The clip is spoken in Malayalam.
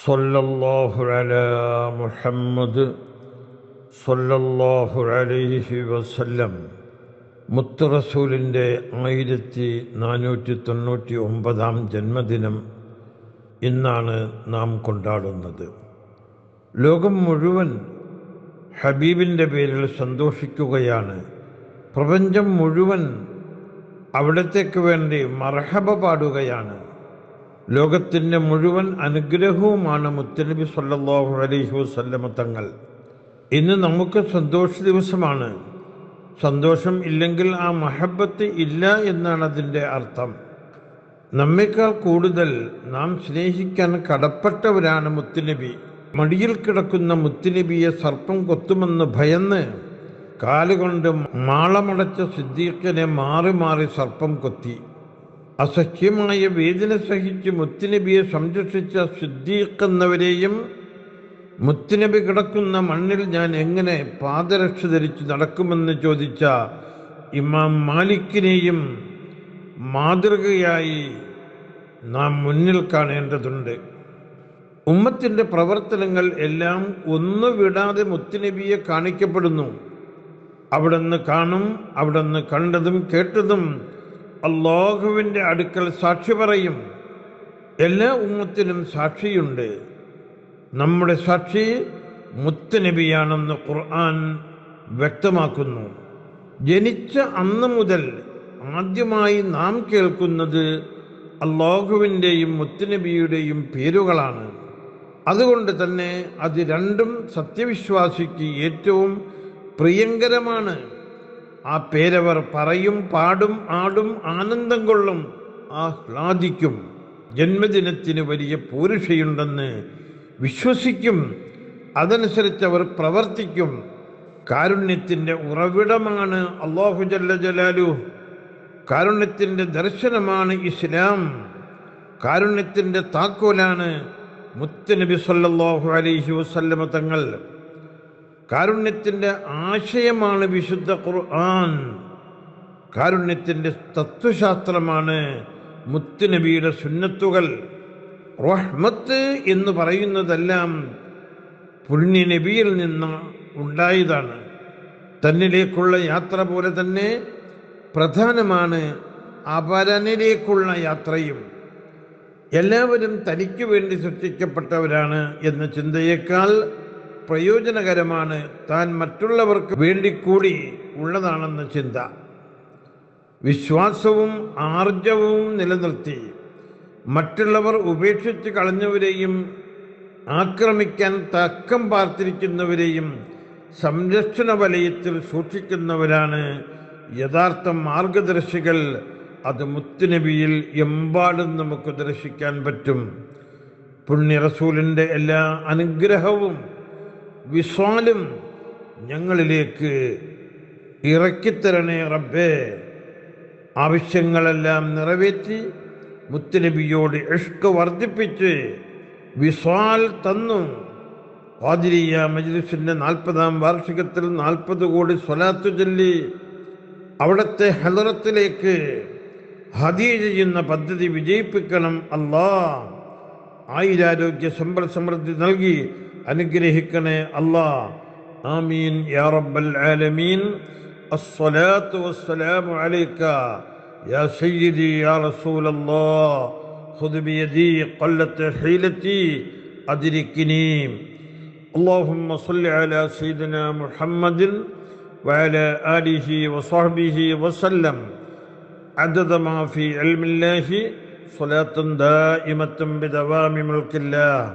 صلى الله على محمد صلى الله عليه وسلم മുത്ത് റസൂലിൻ്റെ ആയിരത്തി നാനൂറ്റി തൊണ്ണൂറ്റി ഒമ്പതാം ജന്മദിനം ഇന്നാണ് നാം കൊണ്ടാടുന്നത് ലോകം മുഴുവൻ ഹബീബിൻ്റെ പേരിൽ സന്തോഷിക്കുകയാണ് പ്രപഞ്ചം മുഴുവൻ അവിടത്തേക്ക് വേണ്ടി മർഹബ പാടുകയാണ് ലോകത്തിന്റെ മുഴുവൻ അനുഗ്രഹവുമാണ് മുത്തനബി സല്ലാഹു അലൈഹി വസല്ലമ തങ്ങൾ. ഇന്ന് നമുക്ക് സന്തോഷ ദിവസമാണ്. സന്തോഷം ഇല്ലെങ്കിൽ ആ മഹബത്ത് ഇല്ല എന്നാണ് അതിന്റെ അർത്ഥം. നമ്മേക്കാൾ കൂടുതൽ നാം സ്നേഹിക്കാൻ കടപ്പെട്ടവരാണ് മുത്തുനബി. മടിയിൽ കിടക്കുന്ന മുത്തുനബിയെ സർപ്പം കൊത്തുമെന്ന് ഭയന്ന് കാലുകൊണ്ട് മാളമടച്ച സിദ്ദീഖിനെ മാറി മാറി സർപ്പം കൊത്തി. അസഹ്യമായ വേദന സഹിച്ച് മുത്തുനബിയെ സംരക്ഷിച്ച സിദ്ദീഖ് എന്നവരെയും മുത്തുനബി കിടക്കുന്ന മണ്ണിൽ ഞാൻ എങ്ങനെ പാദരക്ഷ ധരിച്ച് നടക്കുമെന്ന് ചോദിച്ച ഇമാം മാലിക്കിനെയും മാതൃകയായി നാം മുന്നിൽ കാണേണ്ടതുണ്ട്. ഉമ്മത്തിന്റെ പ്രവർത്തനങ്ങൾ എല്ലാം ഒന്നു വിടാതെ മുത്തുനബിയെ കാണിക്കപ്പെടുന്നു. അവിടുന്ന് കാണും അവിടുന്ന് കണ്ടതും കേട്ടതും അള്ളാഹുവിന്റെ അടുക്കൽ സാക്ഷി പറയും. എല്ലാ ഉമ്മത്തിനും സാക്ഷിയുണ്ട്. നമ്മുടെ സാക്ഷി മുത്തനബിയാണെന്ന് ഖുർആൻ വ്യക്തമാക്കുന്നു. ജനിച്ച അന്ന് മുതൽ ആദ്യമായി നാം കേൾക്കുന്നത് അള്ളാഹുവിന്റെയും മുത്തനബിയുടെയും പേരുകളാണ്. അതുകൊണ്ട് തന്നെ അത് രണ്ടും സത്യവിശ്വാസിക്ക് ഏറ്റവും പ്രിയങ്കരമാണ്. ആ പേരവർ പറയും പാടും ആടും ആനന്ദം കൊള്ളും ആഹ്ലാദിക്കും. ജന്മദിനത്തിന് വലിയ പൂരുഷയുണ്ടെന്ന് വിശ്വസിക്കും. അതനുസരിച്ച് അവർ പ്രവർത്തിക്കും. കാരുണ്യത്തിന്റെ ഉറവിടമാണ് അള്ളാഹു ജല്ല ജലാലു. കാരുണ്യത്തിന്റെ ദർശനമാണ് ഇസ്ലാം. കാരുണ്യത്തിന്റെ താക്കോലാണ് മുത്തനബി സല്ലാഹു അലൈഹി വസല്ലമ തങ്ങൾ കാരുണ്യത്തിന്റെ ആശയമാണ് വിശുദ്ധ ഖുർആൻ. കാരുണ്യത്തിന്റെ തത്വശാസ്ത്രമാണ് മുത്തുനബിയുടെ സുന്നത്തുകൾ. റഹ്മത്ത് എന്ന് പറയുന്നതെല്ലാം പുണ്യ നബിയിൽ നിന്ന് ഉണ്ടായതാണ്. തന്നിലേക്കുള്ള യാത്ര പോലെ തന്നെ പ്രധാനമാണ് അപരനിലേക്കുള്ള യാത്രയും. എല്ലാവരും തനിക്ക് വേണ്ടി സൃഷ്ടിക്കപ്പെട്ടവരാണ് എന്ന ചിന്തയേക്കാൾ പ്രയോജനകരമാണ്. താൻ മറ്റുള്ളവർക്ക് വേണ്ടി കൂടി ഉള്ളതാണെന്ന ചിന്ത. വിശ്വാസവും ആർജവും നിലനിർത്തി. മറ്റുള്ളവർ ഉപേക്ഷിച്ച് കളഞ്ഞവരെയും ആക്രമിക്കാൻ തക്കം പാർത്തിരിക്കുന്നവരെയും സംരക്ഷണ വലയത്തിൽ സൂക്ഷിക്കുന്നവരാണ് യഥാർത്ഥ മാർഗദർശികൾ. അത് മുത്തുനബിയിൽ എമ്പാടും നമുക്ക് ദർശിക്കാൻ പറ്റും. പുണ്യ റസൂലിന്റെ എല്ലാ അനുഗ്രഹവും വിസ്വാലും ഞങ്ങളിലേക്ക് ഇറക്കിത്തരണേ റബ്ബേ. ആവശ്യങ്ങളെല്ലാം നിറവേറ്റി മുത്തുനബിയോട് ഇഷ്ക് വർദ്ധിപ്പിച്ച് വിസ്വാൽ തന്നു. ഖാദിരിയ മജിദുസിന്റെ നാൽപ്പതാം വാർഷികത്തിൽ നാൽപ്പത് കോടി സ്വലാത്തു ചൊല്ലി അവിടുത്തെ ഹലറത്തിലേക്ക് ഹദിയ ചെയ്യുന്ന പദ്ധതി വിജയിപ്പിക്കണം. അല്ലാ ആയിരാരോഗ്യ സമ്പൽ സമൃദ്ധി നൽകി. അനുഗ്രഹിക്കണേ അല്ലാ ആമീൻ യാ റബ്ബൽ ആലമീൻ الصلاة والسلام عليك يا سيدي يا رسول الله خذ بيدي قلت حيلتي أدركني اللهم صل على سيدنا محمد وعلى آله وصحبه وسلم عدد ما في علم الله صلاة دائمة بدوام ملك الله